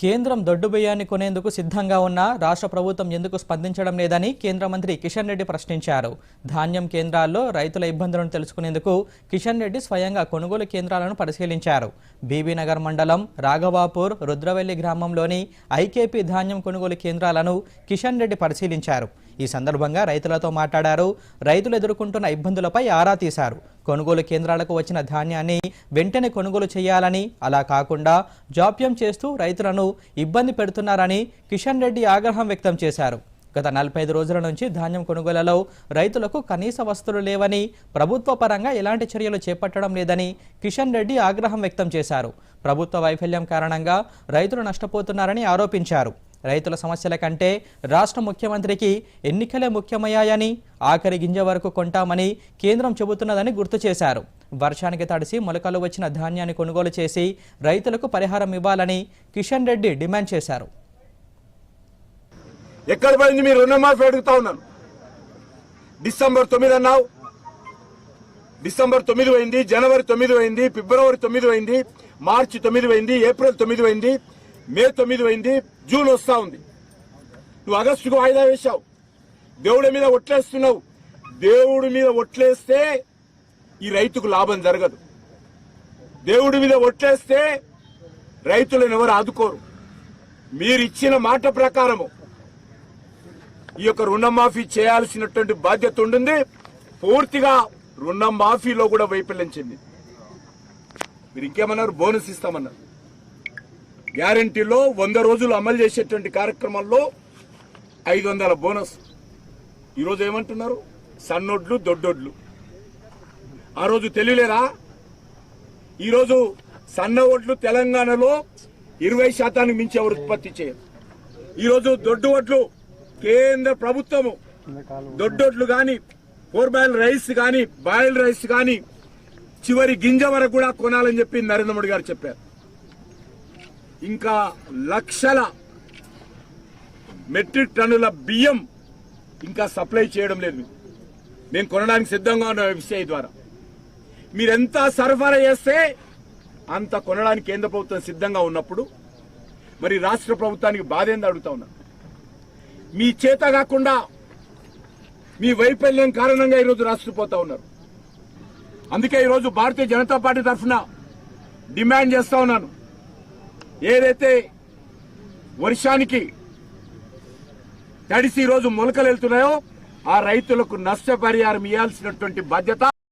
కేంద్రం దొడ్డు బియ్యాన్ని కొనేందుకు సిద్ధంగా ఉన్న రాష్ట్ర ప్రభుత్వం ఎందుకు స్పందించడం లేదని కేంద్ర మంత్రి కిషన్ రెడ్డి ప్రశ్నించారు. ధాన్యం కేంద్రాల్లో రైతుల ఇబ్బందులను తెలుసుకునేందుకు కిషన్ రెడ్డి స్వయంగా కొనుగోలు కేంద్రాలను పరిశీలించారు. బీబీనగర్ మండలం రాఘవాపూర్ రుద్రవెల్లి గ్రామంలోని ఐకేపీ ధాన్యం కొనుగోలు కేంద్రాలను కిషన్ రెడ్డి పరిశీలించారు. ఈ సందర్భంగా రైతులతో మాట్లాడారు. రైతులు ఎదుర్కొంటున్న ఇబ్బందులపై ఆరా తీశారు. కొనుగోలు కేంద్రాలకు వచ్చిన ధాన్యాన్ని వెంటనే కొనుగోలు చేయాలని అలా కాకుండా జాప్యం చేస్తూ రైతులను ఇబ్బంది పెడుతున్నారని కిషన్ రెడ్డి ఆగ్రహం వ్యక్తం చేశారు. గత నలభై ఐదు రోజుల నుంచి ధాన్యం కొనుగోలులో రైతులకు కనీస వస్తువులు లేవని ప్రభుత్వ పరంగా ఎలాంటి చర్యలు చేపట్టడం లేదని కిషన్ రెడ్డి ఆగ్రహం వ్యక్తం చేశారు. ప్రభుత్వ వైఫల్యం కారణంగా రైతులు నష్టపోతున్నారని ఆరోపించారు. రైతుల సమస్యల కంటే రాష్ట్ర ముఖ్యమంత్రికి ఎన్నికలే ముఖ్యమయ్యాయని ఆఖరి గింజ వరకు కొంటామని కేంద్రం చెబుతున్నదని గుర్తు చేశారు. వర్షానికి తడిసి మొలకలు వచ్చిన ధాన్యాన్ని కొనుగోలు చేసి రైతులకు పరిహారం ఇవ్వాలని కిషన్ రెడ్డి డిమాండ్ చేశారు. ఎక్కడ పడింది మీరు రుణమాఫీ అడుగుతా ఉన్నాను. డిసెంబర్ తొమ్మిది అన్నావు. డిసెంబర్ తొమ్మిది పోయింది జనవరి తొమ్మిది పోయింది ఫిబ్రవరి తొమ్మిది పోయింది మార్చి తొమ్మిది పోయింది ఏప్రిల్ తొమ్మిది పోయింది మే తొమ్మిది పోయింది జూన్ వస్తా ఉంది. నువ్వు ఆగస్టుకు వాయిదా వేశావు. దేవుడి మీద ఒట్లేస్తున్నావు. దేవుడి మీద ఒట్లేస్తే ఈ రైతుకు లాభం జరగదు. దేవుడి మీద ఒట్లేస్తే రైతులను ఎవరు ఆదుకోరు. మీరు ఇచ్చిన మాట ప్రకారము ఈ యొక్క రుణమాఫీ చేయాల్సినటువంటి బాధ్యత ఉంటుంది పూర్తిగా రుణమాఫీలో కూడా వైఫల్యం చెందింది. మీరు ఇంకేమన్నారు? బోనస్ ఇస్తామన్నారు. గ్యారంటీలో వంద రోజులు అమలు చేసేటువంటి కార్యక్రమంలో ఐదు వందల బోనస్. ఈరోజు ఏమంటున్నారు? సన్నొడ్లు దొడ్డొడ్లు. ఆ రోజు తెలియలేరా ఈరోజు సన్న ఒడ్లు తెలంగాణలో ఇరవై శాతానికి మించి ఎవరు ఉత్పత్తి చేయరు ఈరోజు దొడ్డు ఒడ్లు కేంద్ర ప్రభుత్వము. దొడ్డొడ్లు గాని ఫోర్ బాయిల్ రైస్ కానీ బాయిల్ రైస్ కానీ చివరి గింజ వరకు కూడా కొనాలని చెప్పి నరేంద్ర మోడీ గారు చెప్పారు. ఇంకా లక్షల మెట్రిక్ టన్నుల బియ్యం ఇంకా సప్లై చేయడం లేదు. నేను కొనడానికి సిద్ధంగా ఉన్న ఎఫ్సిఐ ద్వారా. మీరెంత సరఫరా చేస్తే అంత కొనడానికి కేంద్ర ప్రభుత్వం సిద్ధంగా ఉన్నప్పుడు మరి రాష్ట్ర ప్రభుత్వానికి బాధ ఏంది అడుగుతా ఉన్నా. మీ చేత కాకుండా మీ వైఫల్యం కారణంగా ఈరోజు రాష్ట్రపోతా ఉన్నారు. అందుకే ఈరోజు భారతీయ జనతా పార్టీ తరఫున డిమాండ్ చేస్తా ఉన్నాను. ఏదైతే వర్షానికి తడిసి ఈరోజు మొలకలు వెళ్తున్నాయో ఆ రైతులకు నష్టపరిహారం ఇవ్వాల్సినటువంటి బాధ్యత